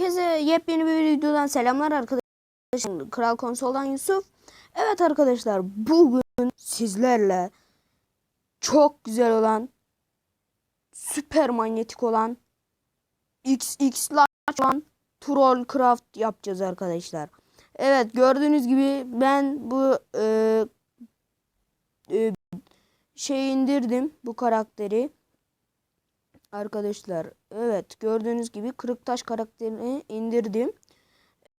Herkese yepyeni bir videodan selamlar arkadaşlar. Kral Konsol'dan Yusuf. Evet arkadaşlar bugün sizlerle çok güzel olan süper manyetik olan XX large olan Troll Craft yapacağız arkadaşlar. Evet gördüğünüz gibi ben bu e, e, şey indirdim bu karakteri. Arkadaşlar evet gördüğünüz gibi Kırıktaş karakterini indirdim.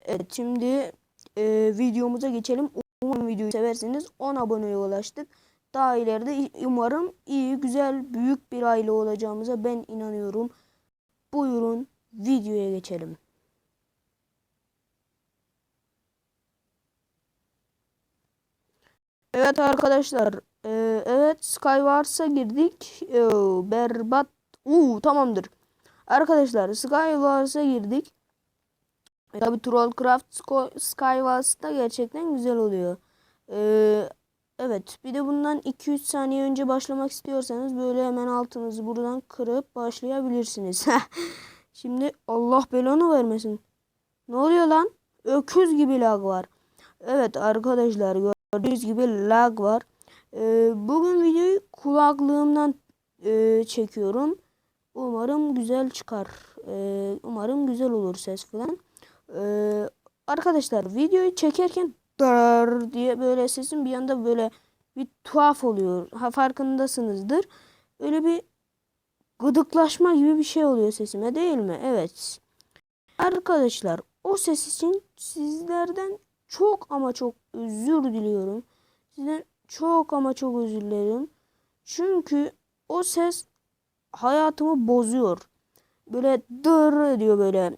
Evet şimdi e, videomuza geçelim. Umarım videoyu seversiniz. 10 aboneye ulaştık. Daha ileride umarım iyi güzel büyük bir aile olacağımıza ben inanıyorum. Buyurun videoya geçelim. Evet arkadaşlar. e, evet Skywars'a girdik. E, berbat Uuu tamamdır. Arkadaşlar Skywars'a girdik. E, Tabi Trollcraft Skywars'ta gerçekten güzel oluyor. Ee, evet bir de bundan 2-3 saniye önce başlamak istiyorsanız böyle hemen altınızı buradan kırıp başlayabilirsiniz. Şimdi Allah belanı vermesin. Ne oluyor lan? Öküz gibi lag var. Evet arkadaşlar gördüğünüz gibi lag var. Ee, bugün videoyu kulaklığımdan e, çekiyorum. Umarım güzel çıkar. Ee, umarım güzel olur ses falan. Ee, arkadaşlar videoyu çekerken dar diye böyle sesim bir anda böyle bir tuhaf oluyor. Ha farkındasınızdır. Öyle bir gıdıklaşma gibi bir şey oluyor sesime değil mi? Evet. Arkadaşlar o ses için sizlerden çok ama çok özür diliyorum. Sizden çok ama çok özür dilerim. Çünkü o ses hayatımı bozuyor. Böyle dır diyor böyle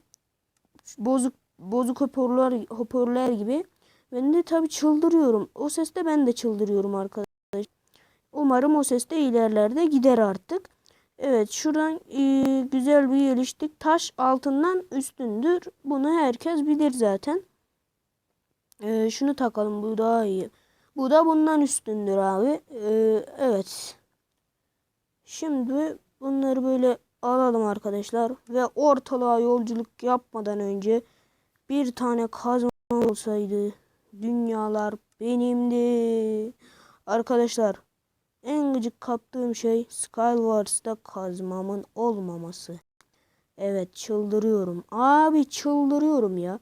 bozuk bozuk hoparlör hoparlör gibi. Ben de tabi çıldırıyorum. O seste ben de çıldırıyorum arkadaşlar. Umarım o ses de ilerlerde gider artık. Evet şuradan e, güzel bir geliştik. Taş altından üstündür. Bunu herkes bilir zaten. E, şunu takalım bu daha iyi. Bu da bundan üstündür abi. E, evet. Şimdi bunları böyle alalım arkadaşlar. Ve ortalığa yolculuk yapmadan önce bir tane kazma olsaydı dünyalar benimdi. Arkadaşlar en gıcık kaptığım şey Skywars'ta kazmamın olmaması. Evet çıldırıyorum. Abi çıldırıyorum ya.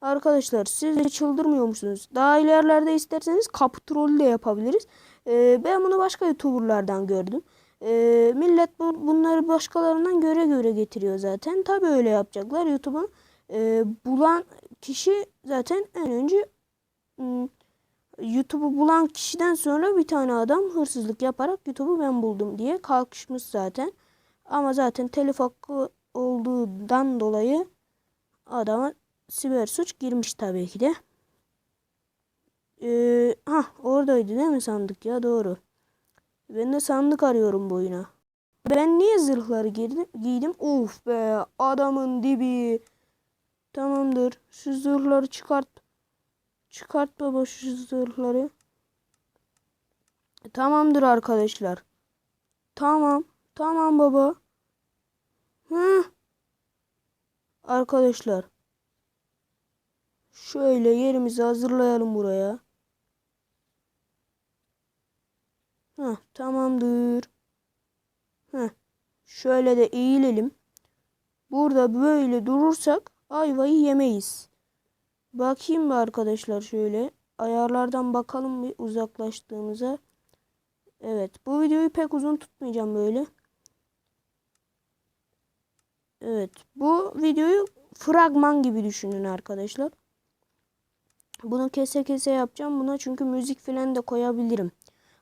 Arkadaşlar siz de çıldırmıyor musunuz? Daha ilerlerde isterseniz kapı trolü de yapabiliriz. Ee, ben bunu başka youtuberlardan gördüm. Ee, millet bu, bunları başkalarından göre göre getiriyor zaten. Tabi öyle yapacaklar. YouTube'u e, bulan kişi zaten en önce hmm, YouTube'u bulan kişiden sonra bir tane adam hırsızlık yaparak YouTube'u ben buldum diye kalkışmış zaten. Ama zaten telif hakkı olduğundan dolayı adama siber suç girmiş tabii ki de. Ee, ha oradaydı değil mi sandık ya doğru. Ben de sandık arıyorum bu oyuna. Ben niye zırhları girdim, giydim? Uf be adamın dibi. Tamamdır. Şu zırhları çıkart. Çıkart baba şu zırhları. Tamamdır arkadaşlar. Tamam. Tamam baba. Hı. Arkadaşlar. Şöyle yerimizi hazırlayalım buraya. Heh, tamamdır. Heh, şöyle de eğilelim. Burada böyle durursak ayvayı yemeyiz. Bakayım mı arkadaşlar şöyle. Ayarlardan bakalım bir uzaklaştığımıza. Evet bu videoyu pek uzun tutmayacağım böyle. Evet bu videoyu fragman gibi düşünün arkadaşlar. Bunu kese kese yapacağım. Buna çünkü müzik falan da koyabilirim.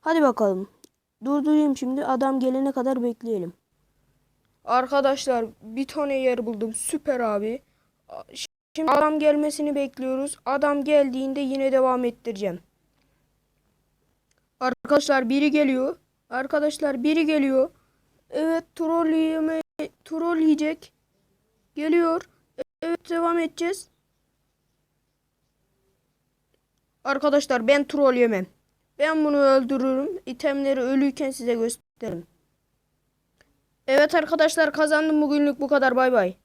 Hadi bakalım. Durdurayım şimdi. Adam gelene kadar bekleyelim. Arkadaşlar bir tane yer buldum. Süper abi. Şimdi adam gelmesini bekliyoruz. Adam geldiğinde yine devam ettireceğim. Arkadaşlar biri geliyor. Arkadaşlar biri geliyor. Evet troll yeme troll yiyecek. Geliyor. Evet devam edeceğiz. Arkadaşlar ben troll yemem. Ben bunu öldürürüm. İtemleri ölüyken size gösteririm. Evet arkadaşlar kazandım bugünlük bu kadar bay bay.